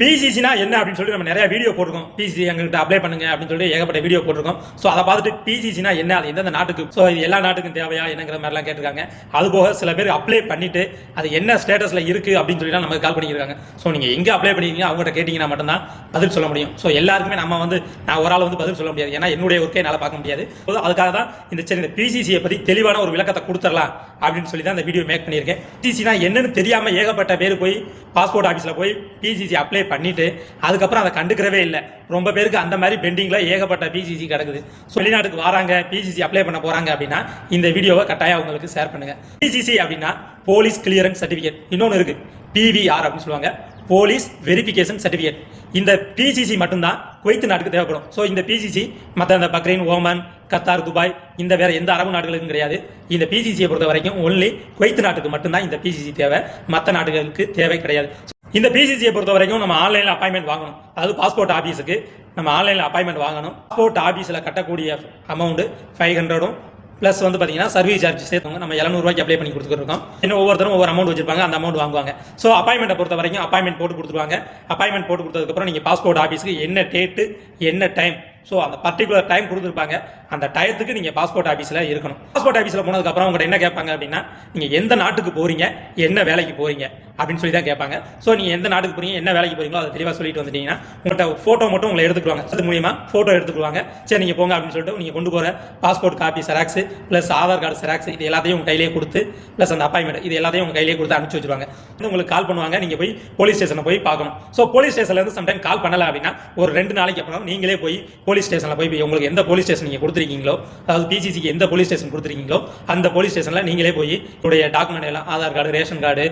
பிசிசினா என்ன அப்படின்னு சொல்லி நம்ம நிறைய வீடியோ போட்டிருக்கோம். பிசிசி எங்கள்கிட்ட அப்ளை பண்ணுங்க அப்படின்னு சொல்லிட்டு ஏகப்பட்ட வீடியோ போட்டிருக்கோம். ஸோ அதை பார்த்துட்டு பிசிசினா என்ன அது எந்தெந்த நாட்டுக்கு ஸோ இது எல்லா நாட்டுக்கும் தேவையா என்னங்கிற மாதிரிலாம் கேட்டிருக்காங்க. அது போக சில பேர் அப்ளை பண்ணிட்டு அது என்ன ஸ்டேட்டஸில் இருக்கு அப்படின்னு சொல்லி நமக்கு கால் பண்ணியிருக்காங்க ஸோ நீங்க எங்க அப்ளை பண்ணிருக்கீங்க அவங்ககிட்ட கேட்டீங்கன்னா மட்டும்தான் பதில் சொல்ல முடியும். ஸோ எல்லாருக்குமே நம்ம வந்து நான் ஒரு ஆள் வந்து பதில் சொல்ல முடியாது. ஏன்னா என்னுடைய ஒர்க்கை என்னால் பார்க்க முடியாது. ஸோ அதுக்காக தான் இந்த சரி இந்த பிசிசியை பற்றி தெளிவான ஒரு விளக்கத்தை கொடுத்துடலாம் அப்படின்னு சொல்லி தான் இந்த வீடியோ மேக் பண்ணியிருக்கேன். பிசிசினா என்னன்னு தெரியாம ஏகப்பட்ட பேர் போய் பாஸ்போர்ட் ஆஃபீஸில் போய் பிசிசி அப்ளை பண்ணிட்டு அதுக்கப்புறம் அதை கண்டுக்கிறவே இல்லை. ரொம்ப பேருக்கு அந்த மாதிரி பெண்டிங்ல ஏகப்பட்ட பிசிசி கிடக்குது. ஸோ வெளிநாட்டுக்கு வராங்க பிசிசி அப்ளை பண்ண போறாங்க அப்படின்னா இந்த வீடியோவை கட்டாயம் உங்களுக்கு ஷேர் பண்ணுங்க. பிசிசி அப்படின்னா போலீஸ் கிளியரன்ஸ் சர்டிஃபிகேட் இன்னொன்று இருக்கு பிவிஆர் அப்படின்னு சொல்லுவாங்க. போலீஸ் வெரிஃபிகேஷன் சர்டிஃபிகேட் இந்த பிசிசி மட்டும்தான் குவைத் நாட்டுக்கு தேவைப்படும். ஸோ இந்த பிசிசி மற்ற இந்த பக்ரைன் ஓமன் கத்தார் துபாய் இந்த வேற எந்த அரபு நாடுகளுக்கும் கிடையாது. இந்த பிசிசியை பொறுத்த வரைக்கும் ஒன்லி குவைத் நாட்டுக்கு மட்டும்தான் இந்த பிசிசி தேவை. மற்ற நாடுகளுக்கு தேவை கிடையாது. இந்த பிசிசியை பொறுத்த வரைக்கும் நம்ம ஆன்லைனில் அப்பாயின்மெண்ட் வாங்கணும். அதாவது பாஸ்போர்ட் ஆஃபீஸுக்கு நம்ம ஆன்லைனில் அப்பாயின்மெண்ட் வாங்கணும். பாஸ்போர்ட் ஆஃபீஸில் கட்டக்கூடிய அமௌண்ட்டு ஃபைவ் ஹண்ட்ரடும் ப்ளஸ் வந்து பார்த்தீங்கன்னா சர்வீஸ் சார்ஜ் சேர்த்துங்க நம்ம எழுநூறுவாய்க்கு அப்ளை பண்ணி கொடுத்துருக்கோம் இன்னும் ஒவ்வொருத்தரும் ஒவ்வொரு அமௌண்ட் வச்சிருப்பாங்க. அந்த அமௌண்ட் வாங்குவாங்க. ஸோ அப்பாயின்மெண்ட்டை பொறுத்த வரைக்கும் அப்பாயின்மெண்ட் போட்டு கொடுத்துருவாங்க. அப்பாயின்மெண்ட் போட்டு கொடுத்ததுக்கப்புறம் நீங்கள் பாஸ்போர்ட் ஆஃபீஸுக்கு என்ன டேட்டு என்ன டைம் ஸோ அந்த பர்டிகுலர் டைம் கொடுத்துருப்பாங்க. அந்த டயத்துக்கு நீங்கள் பாஸ்போர்ட் ஆஃபீஸில் இருக்கணும். பாஸ்போர்ட் ஆஃபீஸில் போனதுக்கப்புறம் உங்கள்கிட்ட என்ன கேட்பாங்க அப்படின்னா நீங்கள் எந்த நாட்டுக்கு போகிறீங்க என்ன வேலைக்கு போகிறீங்க அப்படின்னு சொல்லி தான் கேட்பாங்க. ஸோ நீங்கள் எந்த நாட்டுக்கு போறீங்க என்ன வேலைக்கு போறீங்களோ அதை தெளிவாக சொல்லிட்டு வந்துட்டீங்கன்னா உங்கள்கிட்ட ஃபோட்டோ மட்டும் உங்களை எடுத்துக்குவாங்க. அது மூலியமா ஃபோட்டோ எடுத்துக்குவாங்க. சரி நீங்கள் போங்க அப்படின்னு சொல்லிட்டு நீங்கள் கொண்டு போகிற passport copy xerox plus Aadhaar card xerox இது எல்லாத்தையும் உங்கள் கையிலேயே கொடுத்து ப்ளஸ் அந்த அப்பாயின்மெண்ட் இது எல்லாத்தையும் உங்கள் கையிலேயே கொடுத்து அனுப்பிச்சு வச்சிருவாங்க. வந்து உங்களுக்கு கால் பண்ணுவாங்க நீங்கள் போய் போலீஸ் ஸ்டேஷனில் போய் பார்க்கணும். ஸோ போலீஸ் ஸ்டேஷன்லேருந்து சம்டைம் கால் பண்ணலை அப்படின்னா ஒரு ரெண்டு நாளைக்கு அப்புறம் நீங்களே போய் போலீஸ் ஸ்டேஷனில் போய் போய் உங்களுக்கு எந்த போலீஸ் ஸ்டேஷன் நீங்கள் கொடுத்துருக்கீங்களோ அதாவது பிசிசிக்கு எந்த போலீஸ் ஸ்டேஷன் கொடுத்துருக்கீங்களோ அந்த போலீஸ் ஸ்டேஷனில் நீங்களே போய் உங்களுடைய டாக்குமெண்ட் எல்லாம் Aadhaar card ration card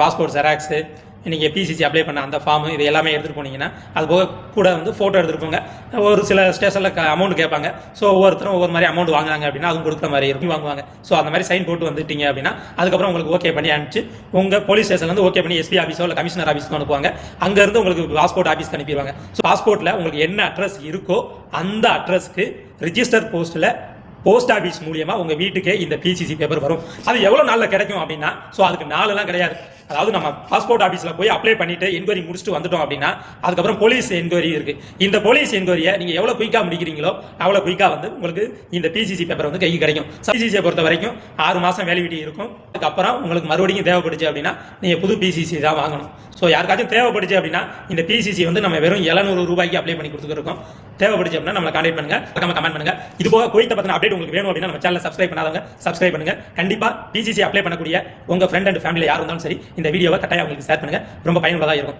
passport xerox நீங்கள் பிசிசி அப்ளை பண்ண அந்த ஃபார்ம் இது எல்லாமே எடுத்துகிட்டு போனீங்கன்னா அது போக கூட வந்து ஃபோட்டோ எடுத்துகிட்டு போங்க. ஒரு சில ஸ்டேஷனில் அமௌண்ட் கேட்பாங்க. ஸோ ஒவ்வொருத்தரும் ஒவ்வொரு மாதிரி அமௌண்ட் வாங்குறாங்க அப்படின்னா அதுவும் கொடுக்குற மாதிரி இருக்கும். வாங்குவாங்க. ஸோ அந்த மாதிரி சைன் போட்டு வந்துட்டீங்க அப்படின்னா அதுக்கப்புறம் உங்களுக்கு ஓகே பண்ணி அனுப்பிச்சு உங்கள் போலீஸ் ஸ்டேஷன்லேருந்து ஓகே பண்ணி எஸ்பி ஆஃபீஸோ இல்லை கமிஷனர் ஆஃபீஸ்க்கு அனுப்புவாங்க. அங்கேருந்து உங்களுக்கு பாஸ்போர்ட் ஆஃபீஸ்க்கு அனுப்பிடுவாங்க. ஸோ பாஸ்போர்ட்டில் உங்களுக்கு என்ன அட்ரஸ் இருக்கோ அந்த அட்ரஸ்க்கு ரிஜிஸ்டர் போஸ்ட்டில் போஸ்ட் ஆஃபீஸ் மூலியமா உங்க வீட்டுக்கே இந்த பிசிசி பேப்பர் வரும். அது எவ்வளவு நாளில் கிடைக்கும் அப்படின்னா ஸோ அதுக்கு நாளெல்லாம் கிடையாது. அதாவது நம்ம பாஸ்போர்ட் ஆஃபீஸில் போய் அப்ளை பண்ணிட்டு என்கொயரி முடிச்சுட்டு வந்துட்டோம் அப்படின்னா அதுக்கப்புறம் போலீஸ் என்கொயரி இருக்கு. இந்த போலீஸ் என்கொயரியை நீங்க எவ்வளவு குயிக்காக முடிக்கிறீங்களோ அவ்வளவு குயிக்காக வந்து உங்களுக்கு இந்த பிசிசி பேப்பர் வந்து கைக்கு கிடைக்கும். பிசிசியை பொறுத்த வரைக்கும் ஆறு மாசம் வேலிவிட்டி இருக்கும். அதுக்கப்புறம் உங்களுக்கு மறுபடியும் தேவைப்படுச்சு அப்படின்னா நீங்க புது பிசிசி தான் வாங்கணும். ஸோ யாருக்காச்சும் தேவைப்படுச்சு அப்படின்னா இந்த பிசிசி வந்து நம்ம வெறும் 700 ரூபாய்க்கு அப்ளை பண்ணி கொடுத்துருக்கோம் தேவைப்படுச்சு அப்படின்னா நம்மளை கான்டாக்ட் பண்ணுங்க. மறக்காம கமெண்ட் பண்ணுங்க. இது போக குவைத்த பத்தின அப்டேட் உங்களுக்கு வேணும் அப்படின்னா நம்ம சேனல் சப்ஸ்கிரைப் பண்ணாதவங்க சப்ஸ்கிரைப் பண்ணுங்க. கண்டிப்பா பிசிசி அப்ளை பண்ணக்கூடிய உங்க ஃப்ரெண்ட் அண்ட் ஃபேமிலியில் யார் இருந்தாலும் சரி இந்த வீடியோவை கட்டாயம் உங்களுக்கு ஷேர் பண்ணுங்க. ரொம்ப பயனுள்ளதாக இருக்கும்.